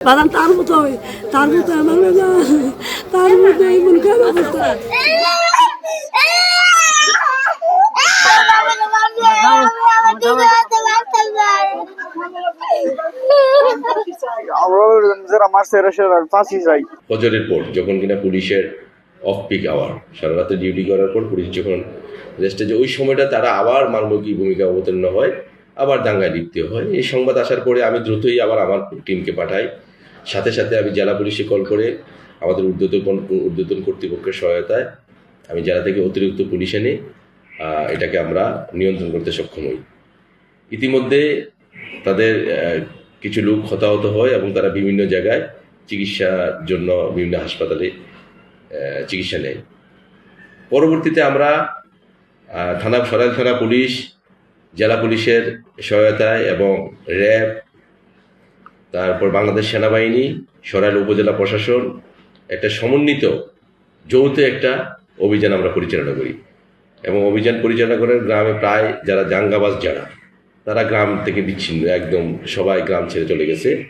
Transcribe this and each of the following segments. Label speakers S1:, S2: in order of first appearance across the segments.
S1: বাদাম তার মতো হবে তার মতো আমার না তার মতো এমন কেন অবস্থা।
S2: আমরা যারা মারছে এরা সেরা ফাঁসি চাই।
S3: ফজরের পর যখন কিনা পুলিশের অফ পিক আওয়ার সারা রাতে ডিউটি করার পর পুলিশ যখন রেস্টে যে ওই সময়টা তারা আবার মানবিক ভূমিকা অবতীর্ণ হয় আবার দাঙ্গায় লিপ্ত হয়। এই সংবাদ আসার পরে আমি দ্রুতই আবার আমার টিমকে পাঠাই। সাথে সাথে আমি জেলা পুলিশে কল করে আমাদের ঊর্ধ্বতন ঊর্ধ্বতন কর্তৃপক্ষের সহায়তায় আমি জেলা থেকে অতিরিক্ত পুলিশ এনে এটাকে আমরা নিয়ন্ত্রণ করতে সক্ষম হই। ইতিমধ্যে তাদের কিছু লোক হতাহত হয় এবং তারা বিভিন্ন জায়গায় চিকিৎসার জন্য বিভিন্ন হাসপাতালে চিকিৎসা নেয়। পরবর্তীতে আমরা থানা সরাইল থানা পুলিশ, জেলা পুলিশের সহায়তায় এবং র্যাব তারপর বাংলাদেশ সেনাবাহিনী, সরাইল উপজেলা প্রশাসন, একটা সমন্বিত যৌথ একটা অভিযান আমরা পরিচালনা করি। এবং অভিযান পরিচালনা করেন গ্রামে প্রায় যারা জাঙ্গাবাজ যারা, তারা গ্রাম থেকে বিচ্ছিন্ন, একদম সবাই গ্রাম ছেড়ে চলে গেছে।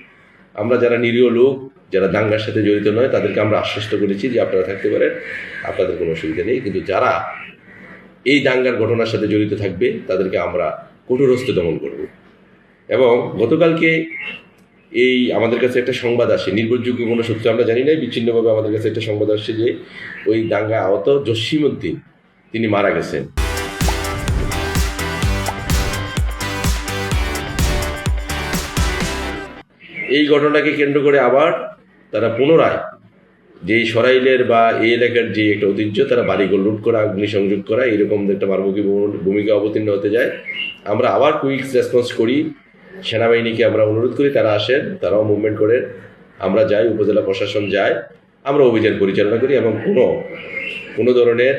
S3: আমরা যারা নিরীহ লোক, যারা দাঙ্গার সাথে জড়িত নয়, তাদেরকে আমরা আশ্বস্ত করেছি যে আপনারা থাকতে পারেন, আপনাদের কোনো অসুবিধা নেই। কিন্তু যারা এই দাঙ্গার ঘটনার সাথে জড়িত থাকবে, তাদেরকে আমরা কঠোরহস্তে দমন করব। এবং গতকালকে এই আমাদের কাছে একটা সংবাদ আসে, নির্ভরযোগ্য কোনো সূত্রে, আমরা জানি না, বিচ্ছিন্নভাবে আমাদের কাছে একটা সংবাদ আসছে যে ওই দাঙ্গা আহত জসিমউদ্দিন, তিনি মারা গেছেন। এই ঘটনাকে কেন্দ্র করে আবার তারা পুনরায় যেই সরাইলের বা এই এলাকার যে একটা ঐতিহ্য, তারা বাড়িঘর লুট করা, অগ্নিসংযোগ করা, এরকম একটা মারমুখী ভূমিকা অবতীর্ণ হতে যায়। আমরা আবার কুইক রেসপন্স করি সেনাবাহিনীকে আমরা অনুরোধ করি, তারা আসেন, তারাও মুভমেন্ট করে আমরা যাই, উপজেলা প্রশাসন যায়, আমরা অভিযান পরিচালনা করি এবং কোনো কোনো ধরনের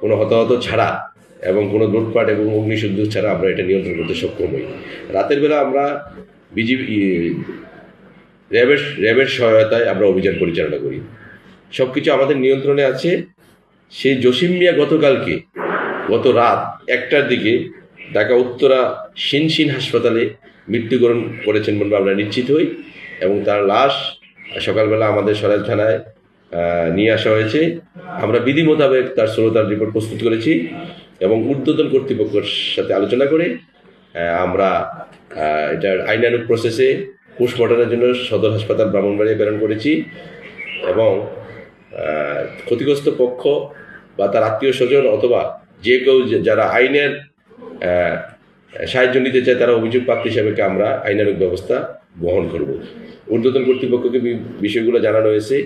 S3: কোনো হতাহত ছাড়া এবং কোনো লুটপাট এবং অগ্নিসংযোগ ছাড়া আমরা এটা নিয়ন্ত্রণ করতে সক্ষম হই। রাতের বেলা আমরা বিজিবি র্যাবের র্যাবের সহায়তায় আমরা অভিযান পরিচালনা করি। সব কিছু আমাদের নিয়ন্ত্রণে আছে। সেই জসিম মিয়া গতকালকে গত রাত একটার দিকে ঢাকা উত্তরা শিনশিন হাসপাতালে মৃত্যুবরণ করেছেন বলে আমরা নিশ্চিত হই এবং তার লাশ সকালবেলা আমাদের সরাইল থানায় নিয়ে আসা হয়েছে। আমরা বিধি মোতাবেক তার শ্রোতার রিপোর্ট প্রস্তুত করেছি এবং ঊর্ধ্বতন কর্তৃপক্ষের সাথে আলোচনা করে আমরা এটার আইনানুক প্রসেসে পোস্টমর্টমের জন্য সদর হাসপাতাল ব্রাহ্মণবাড়িয়া প্রেরণ করেছি এবং ক্ষতিগ্রস্ত পক্ষ বা তার আত্মীয় স্বজন অথবা যে কেউ যারা আইনের সাহায্য নিতে চায় তারা অভিযোগ প্রাপ্তি হিসাবে আমরা আইনানুক ব্যবস্থা গ্রহণ করব? ঊর্ধ্বতন কর্তৃপক্ষকে বিষয়গুলো জানানো হয়েছে।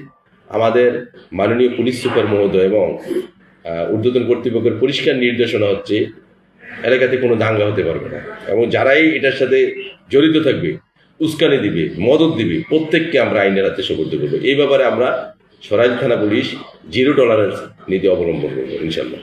S3: আমাদের মাননীয় পুলিশ সুপার মহোদয় এবং ঊর্ধ্বতন কর্তৃপক্ষের পরিষ্কার নির্দেশনা হচ্ছে, এলাকাতে কোনো দাঙ্গা হতে পারবে না। এবং যারাই এটার সাথে জড়িত থাকবে, উস্কানি দিবে, মদত দিবে, প্রত্যেককে আমরা আইনের হাতে সুপর্দ করব। এই ব্যাপারে আমরা সরাইল থানা পুলিশ জিরো টলারেন্স নীতি অবলম্বন করব ইনশাল্লাহ